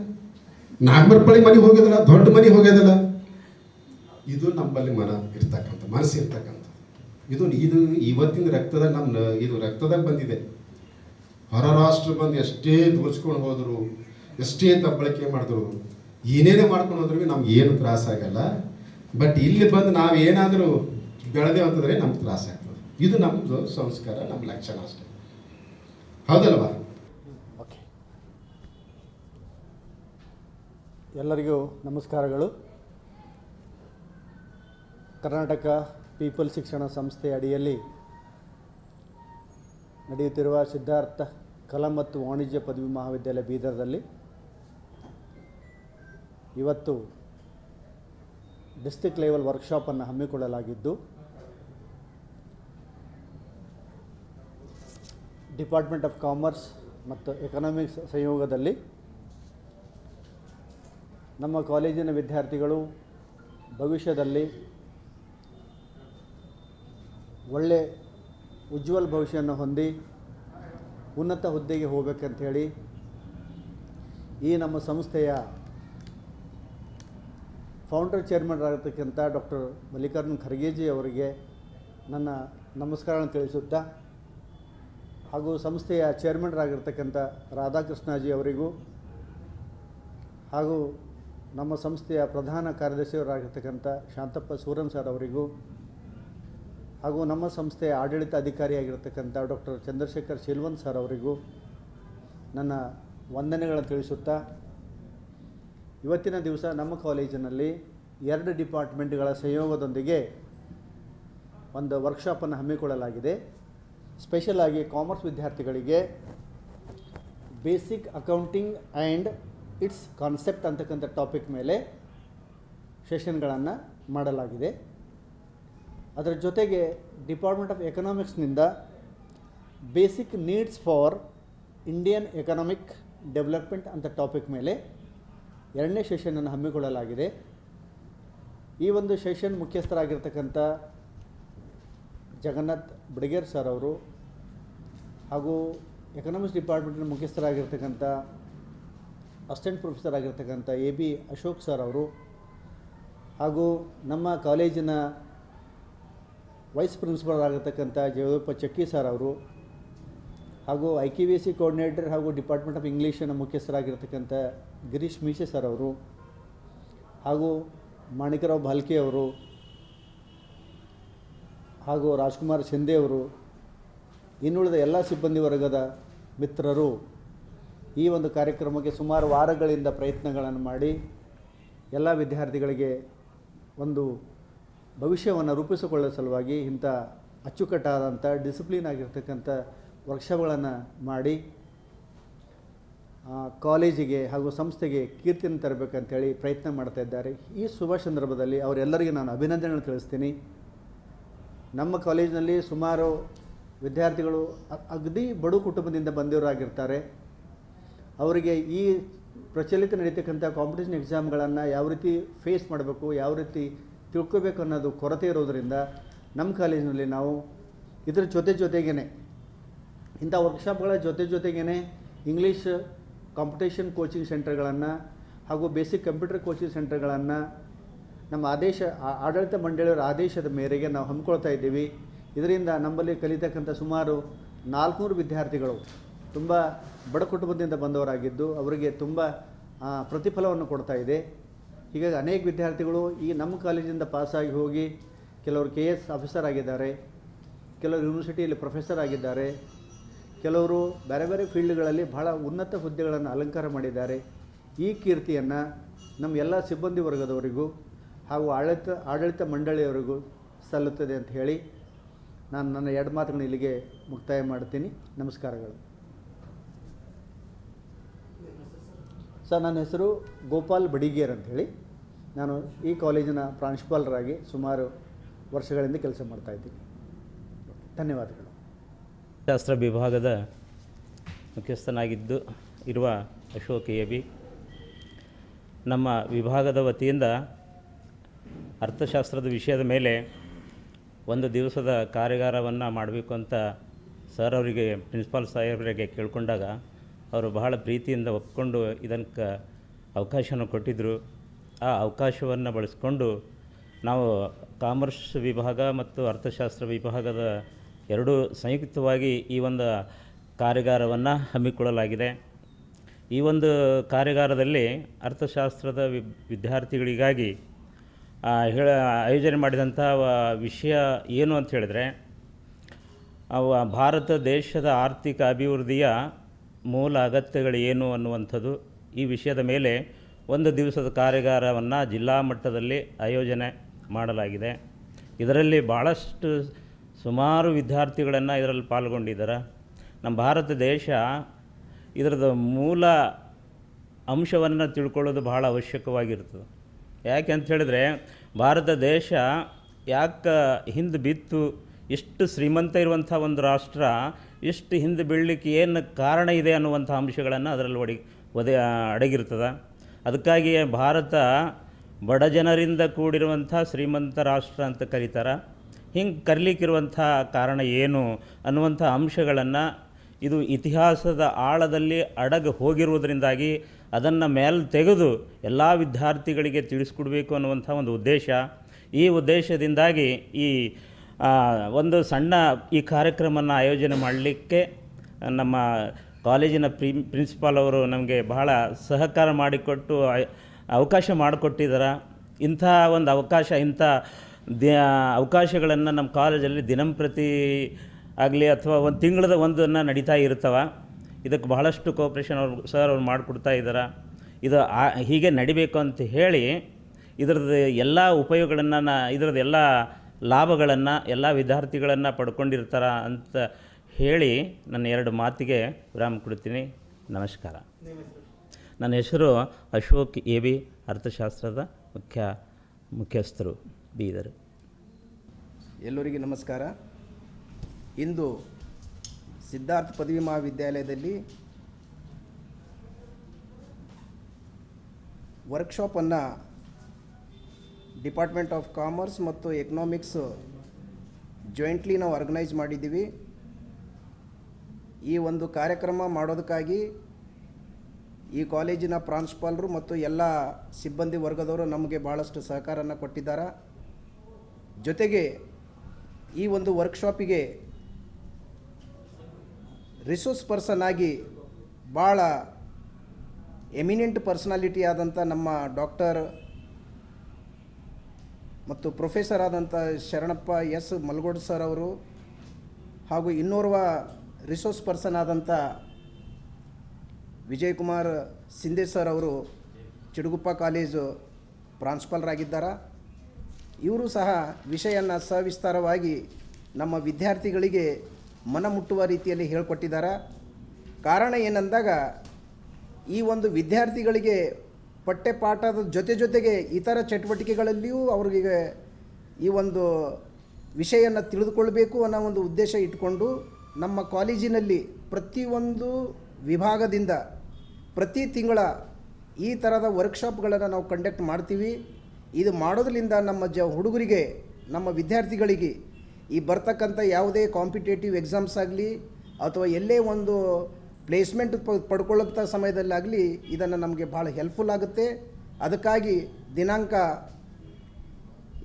ನಾಗಮರ್ಪಳ್ಳಿ ಮನೆ ಹೋಗೋದಲ್ಲ? ದೊಡ್ಡ ಮನೆ ಹೋಗೋದಲ್ಲ? ಇದು ನಮ್ಮಲ್ಲಿ ಮನ ಇರ್ತಕ್ಕಂಥ ಮನಸ್ಸು ಇರ್ತಕ್ಕಂಥ ಇದು ಇದು ಇವತ್ತಿನ ರಕ್ತದಾಗ ನಮ್ಮ, ಇದು ರಕ್ತದಾಗ ಬಂದಿದೆ. ಹೊರ ರಾಷ್ಟ್ರ ಬಂದು ಎಷ್ಟೇ ದೋಚ್ಕೊಂಡು ಹೋದರು, ಎಷ್ಟೇ ತಬ್ಬಳಿಕೆ ಮಾಡಿದ್ರು, ಏನೇನೇ ಮಾಡ್ಕೊಂಡು ಹೋದ್ರೂ ನಮ್ಗೆ ಏನು ತ್ರಾಸ ಆಗಲ್ಲ. ಬಟ್ ಇಲ್ಲಿ ಬಂದು ನಾವು ಏನಾದರೂ ಬೆಳೆದೇವು ಅಂತಂದರೆ ನಮ್ಗೆ ತ್ರಾಸಾಗ್ತದೆ ಇದು ನಮ್ಮದು ಸಂಸ್ಕಾರ ನಮ್ಮ ಲಕ್ಷಣ ಅಷ್ಟೇ. ಹೌದಲ್ವಾ? ಓಕೆ ಎಲ್ಲರಿಗೂ ನಮಸ್ಕಾರಗಳು. ಕರ್ನಾಟಕ ಪೀಪಲ್ ಶಿಕ್ಷಣ ಸಂಸ್ಥೆ ಅಡಿಯಲ್ಲಿ ನಡೆಯುತ್ತಿರುವ ಸಿದ್ಧಾರ್ಥ ಕಲಾ ಮತ್ತು ವಾಣಿಜ್ಯ ಪದವಿ ಮಹಾವಿದ್ಯಾಲಯ ಬೀದರ್ದಲ್ಲಿ ಇವತ್ತು ಡಿಸ್ಟಿಕ್ ಲೆವೆಲ್ ವರ್ಕ್ಶಾಪನ್ನು ಹಮ್ಮಿಕೊಳ್ಳಲಾಗಿದ್ದು, ಡಿಪಾರ್ಟ್ಮೆಂಟ್ ಆಫ್ ಕಾಮರ್ಸ್ ಮತ್ತು ಎಕನಾಮಿಕ್ಸ್ ಸಂಯೋಗದಲ್ಲಿ ನಮ್ಮ ಕಾಲೇಜಿನ ವಿದ್ಯಾರ್ಥಿಗಳು ಭವಿಷ್ಯದಲ್ಲಿ ಒಳ್ಳೆ ಉಜ್ವಲ ಭವಿಷ್ಯವನ್ನು ಹೊಂದಿ ಉನ್ನತ ಹುದ್ದೆಗೆ ಹೋಗಬೇಕಂಥೇಳಿ ಈ ನಮ್ಮ ಸಂಸ್ಥೆಯ ಫೌಂಡರ್ ಚೇರ್ಮನ್ ಆಗಿರ್ತಕ್ಕಂಥ ಡಾಕ್ಟರ್ ಮಲ್ಲಿಕಾರ್ಜುನ್ ಖರ್ಗೆಜಿ ಅವರಿಗೆ ನನ್ನ ನಮಸ್ಕಾರ ತಿಳಿಸುತ್ತಾ ಹಾಗೂ ಸಂಸ್ಥೆಯ ಚೇರ್ಮನ್ರಾಗಿರ್ತಕ್ಕಂಥ ರಾಧಾಕೃಷ್ಣಾಜಿ ಅವರಿಗೂ ಹಾಗೂ ನಮ್ಮ ಸಂಸ್ಥೆಯ ಪ್ರಧಾನ ಕಾರ್ಯದರ್ಶಿಯವರಾಗಿರ್ತಕ್ಕಂಥ ಶಾಂತಪ್ಪ ಸೂರನ್ ಸರ್ ಅವರಿಗೂ ಹಾಗೂ ನಮ್ಮ ಸಂಸ್ಥೆಯ ಆಡಳಿತ ಅಧಿಕಾರಿಯಾಗಿರ್ತಕ್ಕಂಥ ಡಾಕ್ಟರ್ ಚಂದ್ರಶೇಖರ್ ಶಿಲ್ವಂತ್ ಸರ್ ಅವರಿಗೂ ನನ್ನ ವಂದನೆಗಳನ್ನು ತಿಳಿಸುತ್ತಾ, ಇವತ್ತಿನ ದಿವಸ ನಮ್ಮ ಕಾಲೇಜಿನಲ್ಲಿ ಎರಡು ಡಿಪಾರ್ಟ್ಮೆಂಟ್ಗಳ ಸಹಯೋಗದೊಂದಿಗೆ ಒಂದು ವರ್ಕ್ಶಾಪನ್ನು ಹಮ್ಮಿಕೊಳ್ಳಲಾಗಿದೆ. ಸ್ಪೆಷಲ್ ಆಗಿ ಕಾಮರ್ಸ್ ವಿದ್ಯಾರ್ಥಿಗಳಿಗೆ basic accounting and its concept ಅಂತಕ್ಕಂಥ ಟಾಪಿಕ್ ಮೇಲೆ ಸೆಷನ್ಗಳನ್ನು ಮಾಡಲಾಗಿದೆ. ಅದರ ಜೊತೆಗೆ department of ಎಕನಾಮಿಕ್ಸ್ನಿಂದ basic needs for Indian economic development ಅಂತ ಟಾಪಿಕ್ ಮೇಲೆ ಎರಡನೇ ಸೆಷನನ್ನು ಹಮ್ಮಿಕೊಳ್ಳಲಾಗಿದೆ. ಈ ಒಂದು ಸೆಷನ್ ಮುಖ್ಯಸ್ಥರಾಗಿರ್ತಕ್ಕಂಥ ಜಗನ್ನಾಥ್ ಬಿಡಗೇರ್ ಸರ್ ಅವರು ಹಾಗೂ ಎಕನಾಮಿಕ್ಸ್ ಡಿಪಾರ್ಟ್ಮೆಂಟಿನ ಮುಖ್ಯಸ್ಥರಾಗಿರ್ತಕ್ಕಂಥ ಅಸಿಸ್ಟೆಂಟ್ ಪ್ರೊಫೆಸರ್ ಆಗಿರ್ತಕ್ಕಂಥ ಎ ಬಿ ಅಶೋಕ್ ಸರ್ ಅವರು ಹಾಗೂ ನಮ್ಮ ಕಾಲೇಜಿನ ವೈಸ್ ಪ್ರಿನ್ಸಿಪಲ್ ಆಗಿರ್ತಕ್ಕಂಥ ಜಯದಪ್ಪ ಚಕ್ಕಿ ಸರ್ ಅವರು ಹಾಗೂ I K V C coordinator ಹಾಗೂ ಡಿಪಾರ್ಟ್ಮೆಂಟ್ ಆಫ್ ಇಂಗ್ಲೀಷಿನ ಮುಖ್ಯಸ್ಥರಾಗಿರ್ತಕ್ಕಂಥ ಗಿರೀಶ್ ಮೀಶೆ ಸರ್ ಅವರು ಹಾಗೂ ಮಾಣಿಕರಾವ್ ಭಾಲ್ಕಿ ಅವರು ಹಾಗೂ ರಾಜ್ಕುಮಾರ್ ಶಿಂದೆ ಅವರು, ಇನ್ನುಳಿದ ಎಲ್ಲ ಸಿಬ್ಬಂದಿ ವರ್ಗದ ಮಿತ್ರರು ಈ ಒಂದು ಕಾರ್ಯಕ್ರಮಕ್ಕೆ ಸುಮಾರು ವಾರಗಳಿಂದ ಪ್ರಯತ್ನಗಳನ್ನು ಮಾಡಿ ಎಲ್ಲ ವಿದ್ಯಾರ್ಥಿಗಳಿಗೆ ಒಂದು ಭವಿಷ್ಯವನ್ನು ರೂಪಿಸಿಕೊಳ್ಳೋ ಸಲುವಾಗಿ ಇಂಥ ಅಚ್ಚುಕಟ್ಟಾದಂಥ ಡಿಸಿಪ್ಲಿನ್ ಆಗಿರ್ತಕ್ಕಂಥ ವರ್ಕ್ಶಾಪ್ಗಳನ್ನು ಮಾಡಿ ಕಾಲೇಜಿಗೆ ಹಾಗೂ ಸಂಸ್ಥೆಗೆ ಕೀರ್ತಿಯನ್ನು ತರಬೇಕಂತೇಳಿ ಪ್ರಯತ್ನ ಮಾಡ್ತಾ ಇದ್ದಾರೆ. ಈ ಶುಭ ಸಂದರ್ಭದಲ್ಲಿ ಅವರೆಲ್ಲರಿಗೆ ನಾನು ಅಭಿನಂದನೆಗಳನ್ನು ತಿಳಿಸ್ತೀನಿ. ನಮ್ಮ ಕಾಲೇಜಿನಲ್ಲಿ ಸುಮಾರು ವಿದ್ಯಾರ್ಥಿಗಳು ಅಗದಿ ಬಡು ಕುಟುಂಬದಿಂದ ಬಂದಿರೋರಾಗಿರ್ತಾರೆ. ಅವರಿಗೆ ಈ ಪ್ರಚಲಿತ ನಡೀತಕ್ಕಂಥ ಕಾಂಪಿಟೇಷನ್ ಎಕ್ಸಾಮ್ಗಳನ್ನು ಯಾವ ರೀತಿ ಫೇಸ್ ಮಾಡಬೇಕು, ಯಾವ ರೀತಿ ತಿಳ್ಕೊಬೇಕು ಅನ್ನೋದು ಕೊರತೆ ಇರೋದರಿಂದ ನಮ್ಮ ಕಾಲೇಜಿನಲ್ಲಿ ನಾವು ಇದರ ಜೊತೆ ಜೊತೆಗೇ ಇಂಥ ವರ್ಕ್ಶಾಪ್ಗಳ ಜೊತೆ ಜೊತೆಗೇ ಇಂಗ್ಲೀಷ್ ಕಾಂಪಿಟೇಷನ್ ಕೋಚಿಂಗ್ ಸೆಂಟರ್ಗಳನ್ನು ಹಾಗೂ ಬೇಸಿಕ್ ಕಂಪ್ಯೂಟರ್ ಕೋಚಿಂಗ್ ಸೆಂಟರ್ಗಳನ್ನು ನಮ್ಮ ಆದೇಶ, ಆಡಳಿತ ಮಂಡಳಿಯವರ ಆದೇಶದ ಮೇರೆಗೆ ನಾವು ಹಮ್ಮಿಕೊಳ್ತಾ ಇದ್ದೀವಿ. ಇದರಿಂದ ನಮ್ಮಲ್ಲಿ ಕಲಿತಕ್ಕಂಥ ಸುಮಾರು ನಾಲ್ಕುನೂರು ವಿದ್ಯಾರ್ಥಿಗಳು ತುಂಬ ಬಡ ಕುಟುಂಬದಿಂದ ಬಂದವರಾಗಿದ್ದು ಅವರಿಗೆ ತುಂಬ ಪ್ರತಿಫಲವನ್ನು ಕೊಡ್ತಾ ಇದೆ. ಹೀಗಾಗಿ ಅನೇಕ ವಿದ್ಯಾರ್ಥಿಗಳು ಈ ನಮ್ಮ ಕಾಲೇಜಿಂದ ಪಾಸಾಗಿ ಹೋಗಿ ಕೆಲವರು ಕೆ ಎಸ್ ಆಫೀಸರ್ ಆಗಿದ್ದಾರೆ, ಕೆಲವರು ಯೂನಿವರ್ಸಿಟಿಯಲ್ಲಿ ಪ್ರೊಫೆಸರ್ ಆಗಿದ್ದಾರೆ, ಕೆಲವರು ಬೇರೆ ಬೇರೆ ಫೀಲ್ಡ್ಗಳಲ್ಲಿ ಬಹಳ ಉನ್ನತ ಹುದ್ದೆಗಳನ್ನು ಅಲಂಕಾರ ಮಾಡಿದ್ದಾರೆ. ಈ ಕೀರ್ತಿಯನ್ನು ನಮ್ಮ ಎಲ್ಲ ಸಿಬ್ಬಂದಿ ವರ್ಗದವರಿಗೂ ಹಾಗೂ ಆಡಳಿತ ಆಡಳಿತ ಮಂಡಳಿಯವರಿಗೂ ಸಲ್ಲುತ್ತದೆ ಅಂತ ಹೇಳಿ ನಾನು ನನ್ನ ಎರಡು ಮಾತುಗಳನ್ನ ಇಲ್ಲಿಗೆ ಮುಕ್ತಾಯ ಮಾಡ್ತೀನಿ. ನಮಸ್ಕಾರಗಳು. ಸರ್, ನನ್ನ ಹೆಸರು ಗೋಪಾಲ್ ಬಡಿಗೇರ್ ಅಂತ ಹೇಳಿ ನಾನು ಈ ಕಾಲೇಜಿನ ಪ್ರಾಂಶುಪಾಲರಾಗಿ ಸುಮಾರು ವರ್ಷಗಳಿಂದ ಕೆಲಸ ಮಾಡ್ತಾ ಇದ್ದೀನಿ. ಧನ್ಯವಾದಗಳು. ಶಾಸ್ತ್ರ ವಿಭಾಗದ ಮುಖ್ಯಸ್ಥನಾಗಿದ್ದು ಇರುವ ಅಶೋಕ್ ಎ. ಬಿ. ನಮ್ಮ ವಿಭಾಗದ ವತಿಯಿಂದ ಅರ್ಥಶಾಸ್ತ್ರದ ವಿಷಯದ ಮೇಲೆ ಒಂದು ದಿವಸದ ಕಾರ್ಯಾಗಾರವನ್ನು ಮಾಡಬೇಕು ಅಂತ ಸರ್ ಅವರಿಗೆ, ಪ್ರಿನ್ಸಿಪಾಲ್ ಸಾಹೇಬರಿಗೆ ಕೇಳ್ಕೊಂಡಾಗ ಅವರು ಬಹಳ ಪ್ರೀತಿಯಿಂದ ಒಪ್ಕೊಂಡು ಇದಕ್ಕೆ ಅವಕಾಶವನ್ನು ಕೊಟ್ಟಿದ್ದರು ಆ ಅವಕಾಶವನ್ನು ಬಳಸಿಕೊಂಡು ನಾವು ಕಾಮರ್ಸ್ ವಿಭಾಗ ಮತ್ತು ಅರ್ಥಶಾಸ್ತ್ರ ವಿಭಾಗದ ಎರಡೂ ಸಂಯುಕ್ತವಾಗಿ ಈ ಒಂದು ಕಾರ್ಯಾಗಾರವನ್ನು ಹಮ್ಮಿಕೊಳ್ಳಲಾಗಿದೆ. ಈ ಒಂದು ಕಾರ್ಯಾಗಾರದಲ್ಲಿ ಅರ್ಥಶಾಸ್ತ್ರದ ವಿದ್ಯಾರ್ಥಿಗಳಿಗಾಗಿ ಹೇಳ, ಆಯೋಜನೆ ಮಾಡಿದಂಥ ವಿಷಯ ಏನು ಅಂತ ಹೇಳಿದ್ರೆ ಭಾರತ ದೇಶದ ಆರ್ಥಿಕ ಅಭಿವೃದ್ಧಿಯ ಮೂಲ ಅಗತ್ಯಗಳು ಏನು ಅನ್ನುವಂಥದ್ದು ಈ ವಿಷಯದ ಮೇಲೆ ಒಂದು ದಿವಸದ ಕಾರ್ಯಾಗಾರವನ್ನು ಜಿಲ್ಲಾ ಮಟ್ಟದಲ್ಲಿ ಆಯೋಜನೆ ಮಾಡಲಾಗಿದೆ. ಇದರಲ್ಲಿ ಭಾಳಷ್ಟು ಸುಮಾರು ವಿದ್ಯಾರ್ಥಿಗಳನ್ನು ಇದರಲ್ಲಿ ಪಾಲ್ಗೊಂಡಿದ್ದಾರೆ. ನಮ್ಮ ಭಾರತ ದೇಶ ಇದರದ ಮೂಲ ಅಂಶವನ್ನು ತಿಳ್ಕೊಳ್ಳೋದು ಬಹಳ ಅವಶ್ಯಕವಾಗಿರ್ತದೆ. ಯಾಕೆ ಅಂತ ಹೇಳಿದ್ರೆ ಭಾರತ ದೇಶ ಯಾಕೆ ಹಿಂದೆ ಬಿತ್ತು ಇಷ್ಟು ಶ್ರೀಮಂತ ಇರುವಂಥ ಒಂದು ರಾಷ್ಟ್ರ ಎಷ್ಟು ಹಿಂದೆ ಬೀಳಲಿಕ್ಕೆ ಏನು ಕಾರಣ ಇದೆ ಅನ್ನುವಂಥ ಅಂಶಗಳನ್ನು ಅದರಲ್ಲಿ ಒಡಿ, ಒದೆ, ಅಡಗಿರ್ತದೆ. ಅದಕ್ಕಾಗಿಯೇ ಭಾರತ ಬಡ ಜನರಿಂದ ಕೂಡಿರುವಂಥ ಶ್ರೀಮಂತ ರಾಷ್ಟ್ರ ಅಂತ ಕರೀತಾರೆ. ಹಿಂಗೆ ಕರೀಲಿಕ್ಕಿರುವಂಥ ಕಾರಣ ಏನು ಅನ್ನುವಂಥ ಅಂಶಗಳನ್ನು ಇದು ಇತಿಹಾಸದ ಆಳದಲ್ಲಿ ಅಡಗ ಹೋಗಿರುವುದರಿಂದಾಗಿ ಅದನ್ನು ಮೇಲೆ ತೆಗೆದು ಎಲ್ಲ ವಿದ್ಯಾರ್ಥಿಗಳಿಗೆ ತಿಳಿಸ್ಕೊಡ್ಬೇಕು ಅನ್ನುವಂಥ ಒಂದು ಉದ್ದೇಶ. ಈ ಉದ್ದೇಶದಿಂದಾಗಿ ಈ ಒಂದು ಸಣ್ಣ ಈ ಕಾರ್ಯಕ್ರಮವನ್ನು ಆಯೋಜನೆ ಮಾಡಲಿಕ್ಕೆ ನಮ್ಮ ಕಾಲೇಜಿನ ಪ್ರಿ, ಪ್ರಿನ್ಸಿಪಾಲ್ ಅವರು ನಮಗೆ ಬಹಳ ಸಹಕಾರ ಮಾಡಿಕೊಟ್ಟು ಅವಕಾಶ ಮಾಡಿಕೊಟ್ಟಿದ್ದಾರೆ ಇಂಥ ಒಂದು ಅವಕಾಶ, ಇಂಥ ದಿ ಅವಕಾಶಗಳನ್ನು ನಮ್ಮ ಕಾಲೇಜಲ್ಲಿ ದಿನಂಪ್ರತಿ ಆಗಲಿ ಅಥವಾ ಒಂದು ತಿಂಗಳದ ಒಂದನ್ನು ನಡೀತಾ ಇರ್ತವೆ. ಇದಕ್ಕೆ ಬಹಳಷ್ಟು ಕೋಪ್ರೇಷನ್ ಅವ್ರು ಸರ್ ಅವ್ರು ಮಾಡಿಕೊಡ್ತಾ ಇದ್ದಾರೆ ಇದು ಆ, ಹೀಗೆ ನಡಿಬೇಕು ಅಂತ ಹೇಳಿ, ಇದರದ್ದು ಎಲ್ಲ ಉಪಯೋಗಗಳನ್ನು ನಾ, ಇದರದ್ದು ಎಲ್ಲ ಲಾಭಗಳನ್ನು, ಎಲ್ಲ ವಿದ್ಯಾರ್ಥಿಗಳನ್ನು ಪಡ್ಕೊಂಡಿರ್ತಾರ ಅಂತ ಹೇಳಿ ನನ್ನ ಎರಡು ಮಾತಿಗೆ ವಿರಾಮ ಕೊಡ್ತೀನಿ ನಮಸ್ಕಾರ. ನನ್ನ ಹೆಸರು ಅಶೋಕ್ ಎ ಬಿ ಅರ್ಥಶಾಸ್ತ್ರದ ಮುಖ್ಯ ಮುಖ್ಯಸ್ಥರು ಬೀದರು ಎಲ್ಲರಿಗೆ ನಮಸ್ಕಾರ. ಇಂದು ಸಿದ್ಧಾರ್ಥ ಪದವಿ ಮಹಾವಿದ್ಯಾಲಯದಲ್ಲಿ ವರ್ಕ್ಶಾಪನ್ನು ಡಿಪಾರ್ಟ್ಮೆಂಟ್ ಆಫ್ ಕಾಮರ್ಸ್ ಮತ್ತು ಎಕನಾಮಿಕ್ಸ್ ಜಾಯಿಂಟ್ಲಿ ನಾವು ಆರ್ಗನೈಸ್ ಮಾಡಿದ್ದೀವಿ. ಈ ಒಂದು ಕಾರ್ಯಕ್ರಮ ಮಾಡೋದಕ್ಕಾಗಿ ಈ ಕಾಲೇಜಿನ ಪ್ರಾಂಶುಪಾಲರು ಮತ್ತು ಎಲ್ಲ ಸಿಬ್ಬಂದಿ ವರ್ಗದವರು ನಮಗೆ ಭಾಳಷ್ಟು ಸಹಕಾರನ ಕೊಟ್ಟಿದ್ದಾರೆ. ಜೊತೆಗೆ ಈ ಒಂದು ವರ್ಕ್ಶಾಪಿಗೆ ರಿಸೋರ್ಸ್ ಪರ್ಸನ್ ಆಗಿ ಭಾಳ ಎಮಿನೆಂಟ್ ಪರ್ಸನಾಲಿಟಿ ಆದಂಥ ನಮ್ಮ ಡಾಕ್ಟರ್ ಮತ್ತು ಪ್ರೊಫೆಸರ್ ಆದಂಥ ಶರಣಪ್ಪ ಎಸ್ ಮಲ್ಗೋಡ್ ಸರ್ ಅವರು ಹಾಗೂ ಇನ್ನೋರ್ವ ರಿಸೋರ್ಸ್ ಪರ್ಸನ್ ಆದಂಥ ವಿಜಯಕುಮಾರ್ ಸಿಂಧೆ ಸರ್ ಅವರು ಚಿಡುಗುಪ್ಪ ಕಾಲೇಜು ಪ್ರಾಂಶುಪಾಲರಾಗಿದ್ದಾರೆ ಇವರು ಸಹ ವಿಷಯನ ಸವಿಸ್ತಾರವಾಗಿ ನಮ್ಮ ವಿದ್ಯಾರ್ಥಿಗಳಿಗೆ ಮನ ಮುಟ್ಟುವ ರೀತಿಯಲ್ಲಿ ಹೇಳಿಕೊಟ್ಟಿದ್ದಾರೆ. ಕಾರಣ ಏನಂದಾಗ ಈ ಒಂದು ವಿದ್ಯಾರ್ಥಿಗಳಿಗೆ ಪಠ್ಯಪಾಠದ ಜೊತೆ ಜೊತೆಗೆ ಇತರ ಚಟುವಟಿಕೆಗಳಲ್ಲಿಯೂ ಅವರಿಗೆ ಈ ಒಂದು ವಿಷಯನ ತಿಳಿದುಕೊಳ್ಬೇಕು ಅನ್ನೋ ಒಂದು ಉದ್ದೇಶ ಇಟ್ಕೊಂಡು ನಮ್ಮ ಕಾಲೇಜಿನಲ್ಲಿ ಪ್ರತಿಯೊಂದು ವಿಭಾಗದಿಂದ ಪ್ರತಿ ತಿಂಗಳ ಈ ಥರದ ವರ್ಕ್ಶಾಪ್ಗಳನ್ನು ನಾವು ಕಂಡಕ್ಟ್ ಮಾಡ್ತೀವಿ. ಇದು ಮಾಡೋದ್ರಿಂದ ನಮ್ಮ ಜ ಹುಡುಗರಿಗೆ, ನಮ್ಮ ವಿದ್ಯಾರ್ಥಿಗಳಿಗೆ ಈ ಬರ್ತಕ್ಕಂಥ ಯಾವುದೇ ಕಾಂಪಿಟೇಟಿವ್ ಎಕ್ಸಾಮ್ಸ್ ಆಗಲಿ ಅಥವಾ ಎಲ್ಲೇ ಒಂದು ಪ್ಲೇಸ್ಮೆಂಟ್ ಪಡ್ಕೊಳ್ಳೋಂಥ ಸಮಯದಲ್ಲಾಗಲಿ ಇದನ್ನು ನಮಗೆ ಭಾಳ ಹೆಲ್ಪ್ಫುಲ್ ಆಗುತ್ತೆ. ಅದಕ್ಕಾಗಿ ದಿನಾಂಕ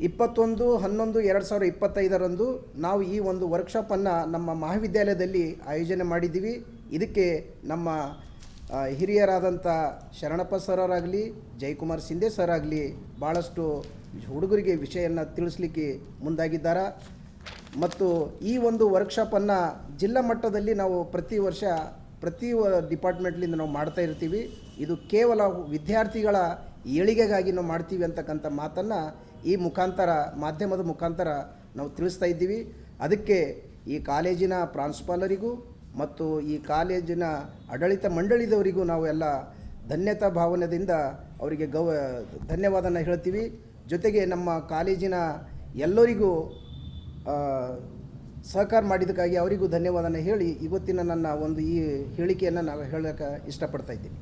ಇಪ್ಪತ್ತೊಂದು, ಹನ್ನೊಂದು, ಎರಡು ಸಾವಿರದ ಇಪ್ಪತ್ತೈದರಂದು ನಾವು ಈ ಒಂದು ವರ್ಕ್ಶಾಪನ್ನು ನಮ್ಮ ಮಹಾವಿದ್ಯಾಲಯದಲ್ಲಿ ಆಯೋಜನೆ ಮಾಡಿದ್ದೀವಿ. ಇದಕ್ಕೆ ನಮ್ಮ ಹಿರಿಯರಾದಂಥ ಶರಣಪ್ಪ ಸರ್ ಅವರಾಗಲಿ ಜಯಕುಮಾರ್ ಸಿಂಧೆ ಸರ್ ಆಗಲಿ ಭಾಳಷ್ಟು ಹುಡುಗರಿಗೆ ವಿಷಯವನ್ನು ತಿಳಿಸ್ಲಿಕ್ಕೆ ಮುಂದಾಗಿದ್ದಾರೆ. ಮತ್ತು ಈ ಒಂದು ವರ್ಕ್ಶಾಪನ್ನು ಜಿಲ್ಲಾ ಮಟ್ಟದಲ್ಲಿ ನಾವು ಪ್ರತಿ ವರ್ಷ ಪ್ರತಿ ಡಿಪಾರ್ಟ್ಮೆಂಟ್ಲಿಂದ ನಾವು ಮಾಡ್ತಾ ಇರ್ತೀವಿ. ಇದು ಕೇವಲ ವಿದ್ಯಾರ್ಥಿಗಳ ಏಳಿಗೆಗಾಗಿ ನಾವು ಮಾಡ್ತೀವಿ ಅಂತಕ್ಕಂಥ ಮಾತನ್ನು ಈ ಮುಖಾಂತರ, ಮಾಧ್ಯಮದ ಮುಖಾಂತರ ನಾವು ತಿಳಿಸ್ತಾ ಇದ್ದೀವಿ. ಅದಕ್ಕೆ ಈ ಕಾಲೇಜಿನ ಪ್ರಾಂಶುಪಾಲರಿಗೂ ಮತ್ತು ಈ ಕಾಲೇಜಿನ ಆಡಳಿತ ಮಂಡಳಿದವರಿಗೂ ನಾವು ಎಲ್ಲ ಧನ್ಯತಾ ಭಾವನೆಯಿಂದ ಅವರಿಗೆ ಗೌ, ಧನ್ಯವಾದನ ಹೇಳ್ತೀವಿ. ಜೊತೆಗೆ ನಮ್ಮ ಕಾಲೇಜಿನ ಎಲ್ಲರಿಗೂ ಸಹಕಾರ ಮಾಡಿದ್ದಕ್ಕಾಗಿ ಅವರಿಗೂ ಧನ್ಯವಾದನ ಹೇಳಿ ಇವತ್ತಿನ ನನ್ನ ಒಂದು ಈ ಹೇಳಿಕೆಯನ್ನು ನಾವು ಹೇಳೋಕ್ಕೆ ಇಷ್ಟಪಡ್ತಾ ಇದ್ದೀನಿ.